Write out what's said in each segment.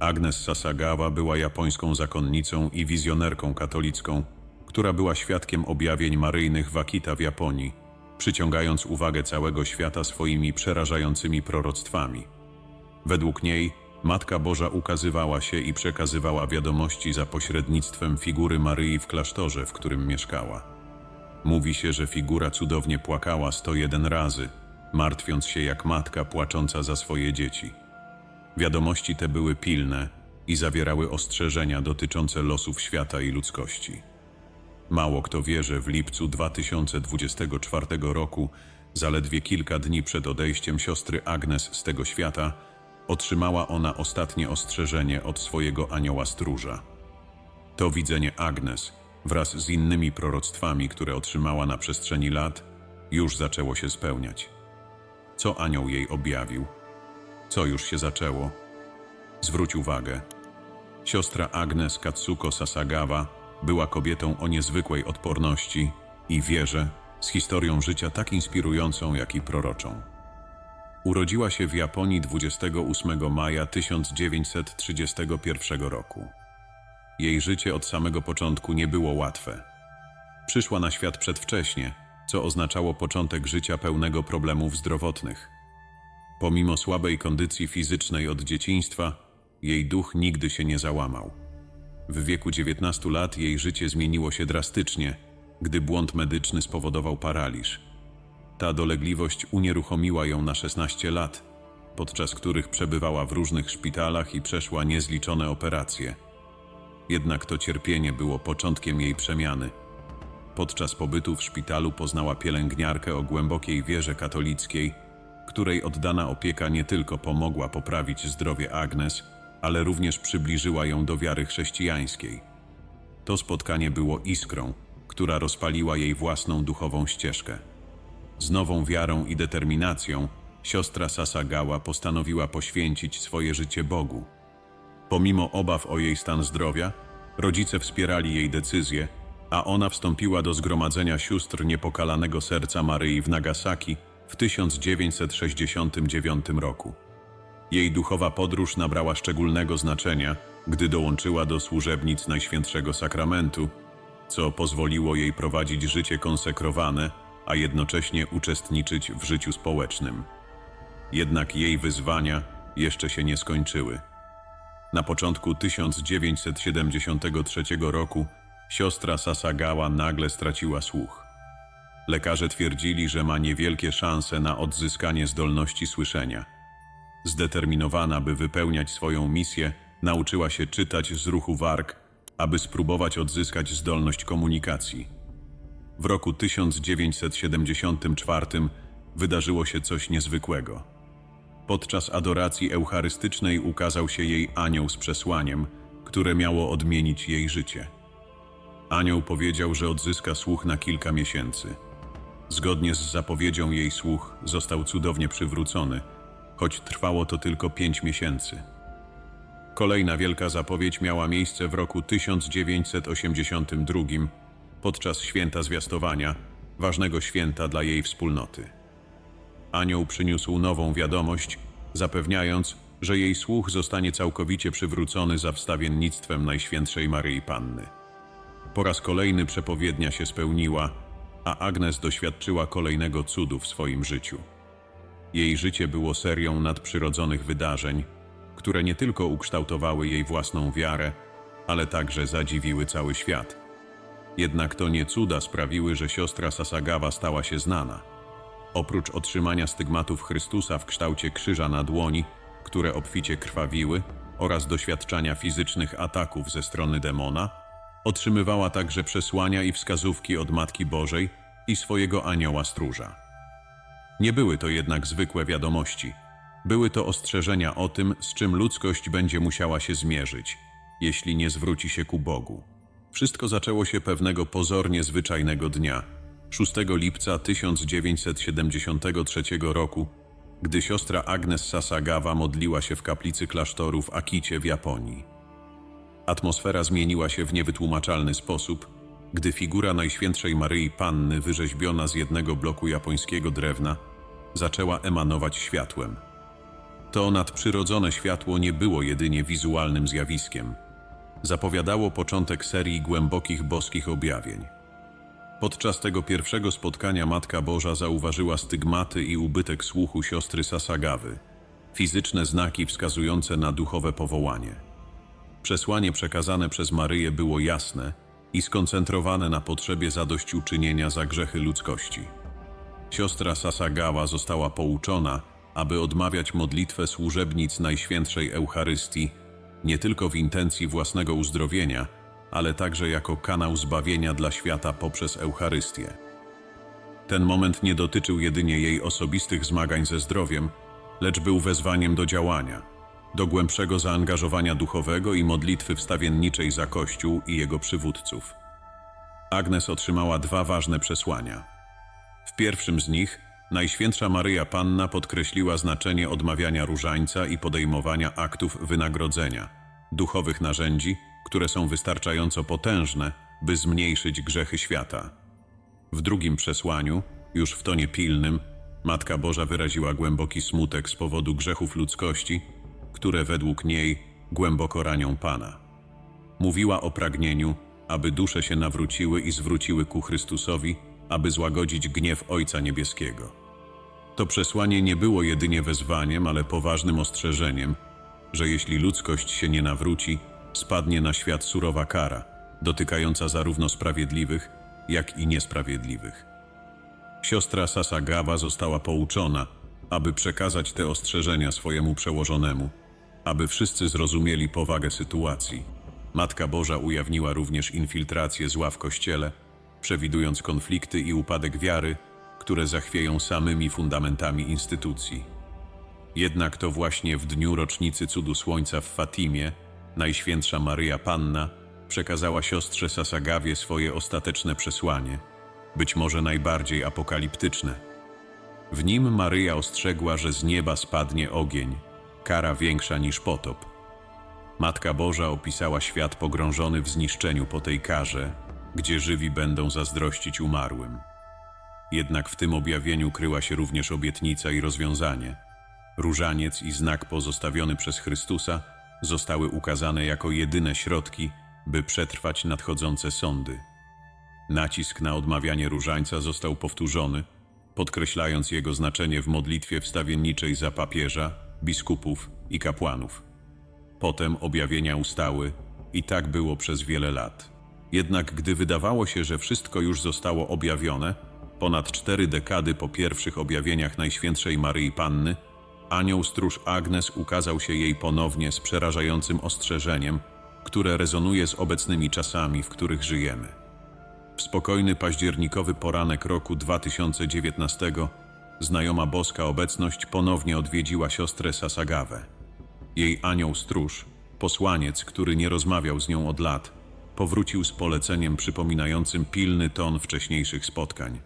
Agnes Sasagawa była japońską zakonnicą i wizjonerką katolicką, która była świadkiem objawień maryjnych w Akita w Japonii, przyciągając uwagę całego świata swoimi przerażającymi proroctwami. Według niej Matka Boża ukazywała się i przekazywała wiadomości za pośrednictwem figury Maryi w klasztorze, w którym mieszkała. Mówi się, że figura cudownie płakała 101 razy, martwiąc się jak matka płacząca za swoje dzieci. Wiadomości te były pilne i zawierały ostrzeżenia dotyczące losów świata i ludzkości. Mało kto wie, że w lipcu 2024 roku, zaledwie kilka dni przed odejściem siostry Agnes z tego świata, otrzymała ona ostatnie ostrzeżenie od swojego anioła stróża. To widzenie Agnes, wraz z innymi proroctwami, które otrzymała na przestrzeni lat, już zaczęło się spełniać. Co anioł jej objawił? Co już się zaczęło? Zwróć uwagę. Siostra Agnes Katsuko Sasagawa była kobietą o niezwykłej odporności i wierze, z historią życia tak inspirującą, jak i proroczą. Urodziła się w Japonii 28 maja 1931 roku. Jej życie od samego początku nie było łatwe. Przyszła na świat przedwcześnie, co oznaczało początek życia pełnego problemów zdrowotnych. Pomimo słabej kondycji fizycznej od dzieciństwa, jej duch nigdy się nie załamał. W wieku 19 lat jej życie zmieniło się drastycznie, gdy błąd medyczny spowodował paraliż. Ta dolegliwość unieruchomiła ją na 16 lat, podczas których przebywała w różnych szpitalach i przeszła niezliczone operacje. Jednak to cierpienie było początkiem jej przemiany. Podczas pobytu w szpitalu poznała pielęgniarkę o głębokiej wierze katolickiej, której oddana opieka nie tylko pomogła poprawić zdrowie Agnes, ale również przybliżyła ją do wiary chrześcijańskiej. To spotkanie było iskrą, która rozpaliła jej własną duchową ścieżkę. Z nową wiarą i determinacją siostra Sasagawa postanowiła poświęcić swoje życie Bogu. Pomimo obaw o jej stan zdrowia, rodzice wspierali jej decyzję, a ona wstąpiła do Zgromadzenia Sióstr Niepokalanego Serca Maryi w Nagasaki w 1969 roku. Jej duchowa podróż nabrała szczególnego znaczenia, gdy dołączyła do służebnic Najświętszego Sakramentu, co pozwoliło jej prowadzić życie konsekrowane, a jednocześnie uczestniczyć w życiu społecznym. Jednak jej wyzwania jeszcze się nie skończyły. Na początku 1973 roku siostra Sasagawa nagle straciła słuch. Lekarze twierdzili, że ma niewielkie szanse na odzyskanie zdolności słyszenia. Zdeterminowana, by wypełniać swoją misję, nauczyła się czytać z ruchu warg, aby spróbować odzyskać zdolność komunikacji. W roku 1974 wydarzyło się coś niezwykłego. Podczas adoracji eucharystycznej ukazał się jej anioł z przesłaniem, które miało odmienić jej życie. Anioł powiedział, że odzyska słuch na kilka miesięcy. Zgodnie z zapowiedzią jej słuch został cudownie przywrócony, choć trwało to tylko pięć miesięcy. Kolejna wielka zapowiedź miała miejsce w roku 1982 podczas święta zwiastowania, ważnego święta dla jej wspólnoty. Anioł przyniósł nową wiadomość, zapewniając, że jej słuch zostanie całkowicie przywrócony za wstawiennictwem Najświętszej Maryi Panny. Po raz kolejny przepowiednia się spełniła, a Agnes doświadczyła kolejnego cudu w swoim życiu. Jej życie było serią nadprzyrodzonych wydarzeń, które nie tylko ukształtowały jej własną wiarę, ale także zadziwiły cały świat. Jednak to nie cuda sprawiły, że siostra Sasagawa stała się znana. Oprócz otrzymania stygmatów Chrystusa w kształcie krzyża na dłoni, które obficie krwawiły, oraz doświadczania fizycznych ataków ze strony demona, otrzymywała także przesłania i wskazówki od Matki Bożej i swojego anioła stróża. Nie były to jednak zwykłe wiadomości. Były to ostrzeżenia o tym, z czym ludzkość będzie musiała się zmierzyć, jeśli nie zwróci się ku Bogu. Wszystko zaczęło się pewnego pozornie zwyczajnego dnia, 6 lipca 1973 roku, gdy siostra Agnes Sasagawa modliła się w kaplicy klasztoru w Akicie w Japonii. Atmosfera zmieniła się w niewytłumaczalny sposób, gdy figura Najświętszej Maryi Panny wyrzeźbiona z jednego bloku japońskiego drewna zaczęła emanować światłem. To nadprzyrodzone światło nie było jedynie wizualnym zjawiskiem. Zapowiadało początek serii głębokich boskich objawień. Podczas tego pierwszego spotkania Matka Boża zauważyła stygmaty i ubytek słuchu siostry Sasagawy, fizyczne znaki wskazujące na duchowe powołanie. Przesłanie przekazane przez Maryję było jasne i skoncentrowane na potrzebie zadośćuczynienia za grzechy ludzkości. Siostra Sasagawa została pouczona, aby odmawiać modlitwę służebnic Najświętszej Eucharystii nie tylko w intencji własnego uzdrowienia, ale także jako kanał zbawienia dla świata poprzez Eucharystię. Ten moment nie dotyczył jedynie jej osobistych zmagań ze zdrowiem, lecz był wezwaniem do działania, do głębszego zaangażowania duchowego i modlitwy wstawienniczej za Kościół i jego przywódców. Agnes otrzymała dwa ważne przesłania. W pierwszym z nich Najświętsza Maryja Panna podkreśliła znaczenie odmawiania różańca i podejmowania aktów wynagrodzenia, duchowych narzędzi, które są wystarczająco potężne, by zmniejszyć grzechy świata. W drugim przesłaniu, już w tonie pilnym, Matka Boża wyraziła głęboki smutek z powodu grzechów ludzkości, które według niej głęboko ranią Pana. Mówiła o pragnieniu, aby dusze się nawróciły i zwróciły ku Chrystusowi, aby złagodzić gniew Ojca Niebieskiego. To przesłanie nie było jedynie wezwaniem, ale poważnym ostrzeżeniem, że jeśli ludzkość się nie nawróci, spadnie na świat surowa kara, dotykająca zarówno sprawiedliwych, jak i niesprawiedliwych. Siostra Sasagawa została pouczona, aby przekazać te ostrzeżenia swojemu przełożonemu, aby wszyscy zrozumieli powagę sytuacji. Matka Boża ujawniła również infiltrację zła w Kościele, przewidując konflikty i upadek wiary, które zachwieją samymi fundamentami instytucji. Jednak to właśnie w dniu rocznicy cudu słońca w Fatimie Najświętsza Maryja Panna przekazała siostrze Sasagawie swoje ostateczne przesłanie, być może najbardziej apokaliptyczne. W nim Maryja ostrzegła, że z nieba spadnie ogień, kara większa niż potop. Matka Boża opisała świat pogrążony w zniszczeniu po tej karze, gdzie żywi będą zazdrościć umarłym. Jednak w tym objawieniu kryła się również obietnica i rozwiązanie. Różaniec i znak pozostawiony przez Chrystusa zostały ukazane jako jedyne środki, by przetrwać nadchodzące sądy. Nacisk na odmawianie różańca został powtórzony, podkreślając jego znaczenie w modlitwie wstawienniczej za papieża, biskupów i kapłanów. Potem objawienia ustały i tak było przez wiele lat. Jednak gdy wydawało się, że wszystko już zostało objawione, ponad cztery dekady po pierwszych objawieniach Najświętszej Maryi Panny, anioł stróż Agnes ukazał się jej ponownie z przerażającym ostrzeżeniem, które rezonuje z obecnymi czasami, w których żyjemy. W spokojny październikowy poranek roku 2019 znajoma boska obecność ponownie odwiedziła siostrę Sasagawę. Jej anioł stróż, posłaniec, który nie rozmawiał z nią od lat, powrócił z poleceniem przypominającym pilny ton wcześniejszych spotkań.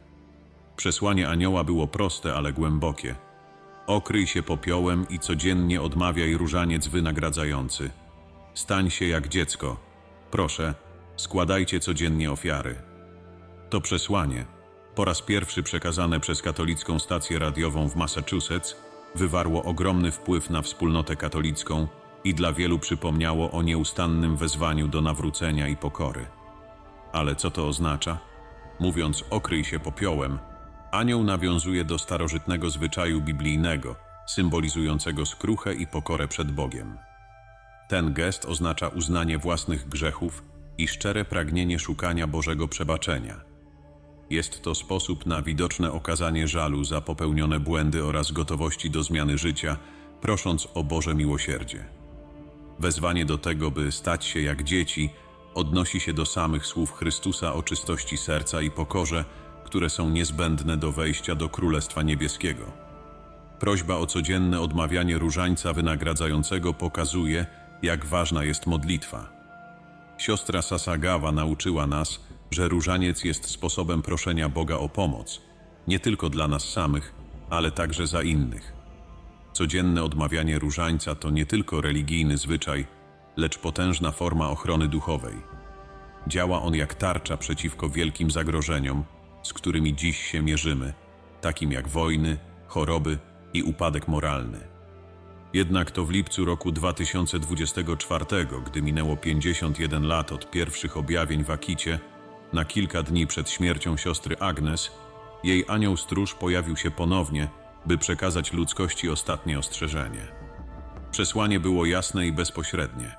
Przesłanie anioła było proste, ale głębokie. Okryj się popiołem i codziennie odmawiaj różaniec wynagradzający. Stań się jak dziecko. Proszę, składajcie codziennie ofiary. To przesłanie, po raz pierwszy przekazane przez katolicką stację radiową w Massachusetts, wywarło ogromny wpływ na wspólnotę katolicką i dla wielu przypomniało o nieustannym wezwaniu do nawrócenia i pokory. Ale co to oznacza? Mówiąc okryj się popiołem, anioł nawiązuje do starożytnego zwyczaju biblijnego, symbolizującego skruchę i pokorę przed Bogiem. Ten gest oznacza uznanie własnych grzechów i szczere pragnienie szukania Bożego przebaczenia. Jest to sposób na widoczne okazanie żalu za popełnione błędy oraz gotowości do zmiany życia, prosząc o Boże miłosierdzie. Wezwanie do tego, by stać się jak dzieci, odnosi się do samych słów Chrystusa o czystości serca i pokorze, które są niezbędne do wejścia do Królestwa Niebieskiego. Prośba o codzienne odmawianie różańca wynagradzającego pokazuje, jak ważna jest modlitwa. Siostra Sasagawa nauczyła nas, że różaniec jest sposobem proszenia Boga o pomoc, nie tylko dla nas samych, ale także za innych. Codzienne odmawianie różańca to nie tylko religijny zwyczaj, lecz potężna forma ochrony duchowej. Działa on jak tarcza przeciwko wielkim zagrożeniom, z którymi dziś się mierzymy, takim jak wojny, choroby i upadek moralny. Jednak to w lipcu roku 2024, gdy minęło 51 lat od pierwszych objawień w Akicie, na kilka dni przed śmiercią siostry Agnes, jej anioł stróż pojawił się ponownie, by przekazać ludzkości ostatnie ostrzeżenie. Przesłanie było jasne i bezpośrednie.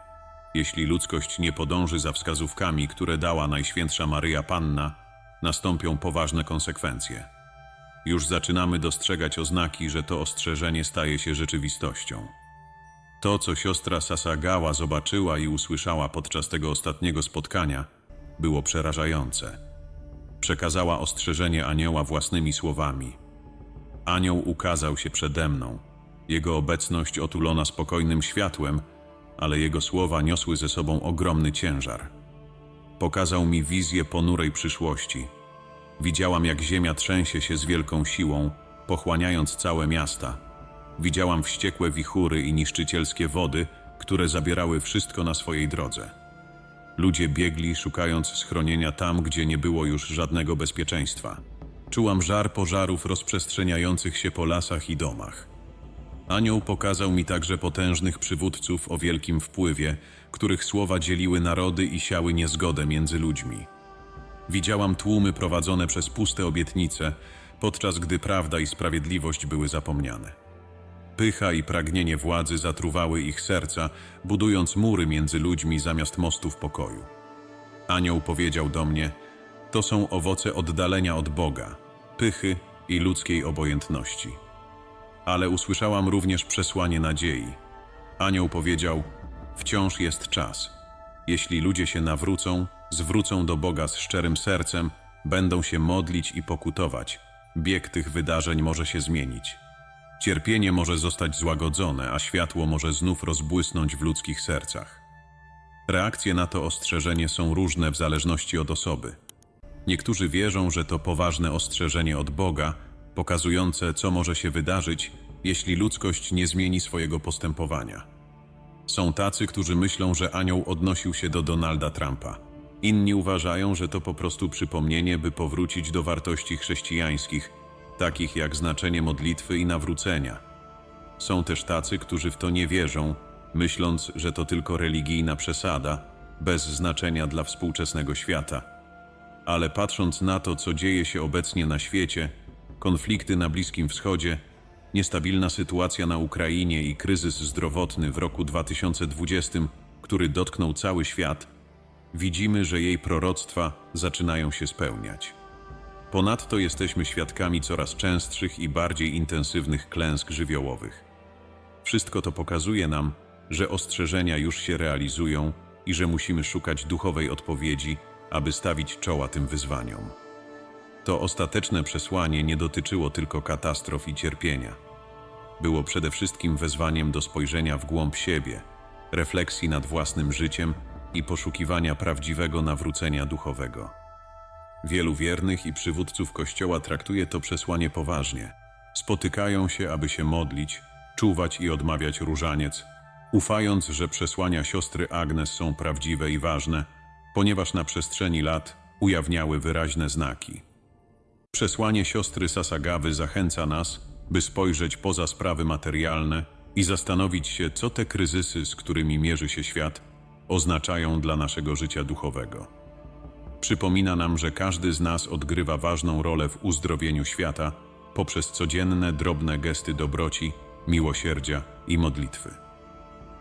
Jeśli ludzkość nie podąży za wskazówkami, które dała Najświętsza Maryja Panna, nastąpią poważne konsekwencje. Już zaczynamy dostrzegać oznaki, że to ostrzeżenie staje się rzeczywistością. To, co siostra Sasagała zobaczyła i usłyszała podczas tego ostatniego spotkania, było przerażające. Przekazała ostrzeżenie anioła własnymi słowami. Anioł ukazał się przede mną. Jego obecność otulona spokojnym światłem, ale jego słowa niosły ze sobą ogromny ciężar. Pokazał mi wizję ponurej przyszłości. Widziałam, jak ziemia trzęsie się z wielką siłą, pochłaniając całe miasta. Widziałam wściekłe wichury i niszczycielskie wody, które zabierały wszystko na swojej drodze. Ludzie biegli, szukając schronienia tam, gdzie nie było już żadnego bezpieczeństwa. Czułam żar pożarów rozprzestrzeniających się po lasach i domach. Anioł pokazał mi także potężnych przywódców o wielkim wpływie, których słowa dzieliły narody i siały niezgodę między ludźmi. Widziałam tłumy prowadzone przez puste obietnice, podczas gdy prawda i sprawiedliwość były zapomniane. Pycha i pragnienie władzy zatruwały ich serca, budując mury między ludźmi zamiast mostów pokoju. Anioł powiedział do mnie: To są owoce oddalenia od Boga, pychy i ludzkiej obojętności. Ale usłyszałam również przesłanie nadziei. Anioł powiedział: Wciąż jest czas. Jeśli ludzie się nawrócą, zwrócą do Boga z szczerym sercem, będą się modlić i pokutować, bieg tych wydarzeń może się zmienić. Cierpienie może zostać złagodzone, a światło może znów rozbłysnąć w ludzkich sercach. Reakcje na to ostrzeżenie są różne w zależności od osoby. Niektórzy wierzą, że to poważne ostrzeżenie od Boga, pokazujące, co może się wydarzyć, jeśli ludzkość nie zmieni swojego postępowania. Są tacy, którzy myślą, że anioł odnosił się do Donalda Trumpa. Inni uważają, że to po prostu przypomnienie, by powrócić do wartości chrześcijańskich, takich jak znaczenie modlitwy i nawrócenia. Są też tacy, którzy w to nie wierzą, myśląc, że to tylko religijna przesada, bez znaczenia dla współczesnego świata. Ale patrząc na to, co dzieje się obecnie na świecie, konflikty na Bliskim Wschodzie, niestabilna sytuacja na Ukrainie i kryzys zdrowotny w roku 2020, który dotknął cały świat, widzimy, że jej proroctwa zaczynają się spełniać. Ponadto jesteśmy świadkami coraz częstszych i bardziej intensywnych klęsk żywiołowych. Wszystko to pokazuje nam, że ostrzeżenia już się realizują i że musimy szukać duchowej odpowiedzi, aby stawić czoła tym wyzwaniom. To ostateczne przesłanie nie dotyczyło tylko katastrof i cierpienia. Było przede wszystkim wezwaniem do spojrzenia w głąb siebie, refleksji nad własnym życiem i poszukiwania prawdziwego nawrócenia duchowego. Wielu wiernych i przywódców Kościoła traktuje to przesłanie poważnie. Spotykają się, aby się modlić, czuwać i odmawiać różaniec, ufając, że przesłania siostry Agnes są prawdziwe i ważne, ponieważ na przestrzeni lat ujawniały wyraźne znaki. Przesłanie siostry Sasagawy zachęca nas, by spojrzeć poza sprawy materialne i zastanowić się, co te kryzysy, z którymi mierzy się świat, oznaczają dla naszego życia duchowego. Przypomina nam, że każdy z nas odgrywa ważną rolę w uzdrowieniu świata poprzez codzienne, drobne gesty dobroci, miłosierdzia i modlitwy.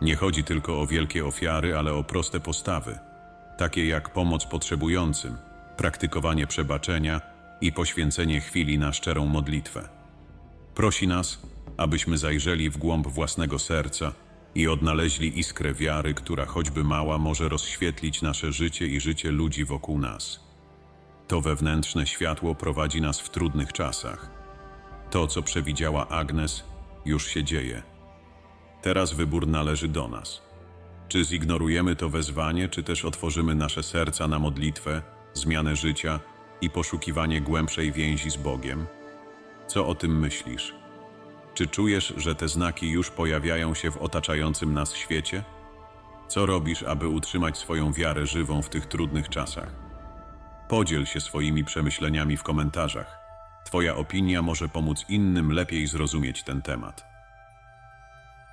Nie chodzi tylko o wielkie ofiary, ale o proste postawy, takie jak pomoc potrzebującym, praktykowanie przebaczenia i poświęcenie chwili na szczerą modlitwę. Prosi nas, abyśmy zajrzeli w głąb własnego serca i odnaleźli iskrę wiary, która choćby mała może rozświetlić nasze życie i życie ludzi wokół nas. To wewnętrzne światło prowadzi nas w trudnych czasach. To, co przewidziała Agnes, już się dzieje. Teraz wybór należy do nas. Czy zignorujemy to wezwanie, czy też otworzymy nasze serca na modlitwę, zmianę życia i poszukiwanie głębszej więzi z Bogiem? Co o tym myślisz? Czy czujesz, że te znaki już pojawiają się w otaczającym nas świecie? Co robisz, aby utrzymać swoją wiarę żywą w tych trudnych czasach? Podziel się swoimi przemyśleniami w komentarzach. Twoja opinia może pomóc innym lepiej zrozumieć ten temat.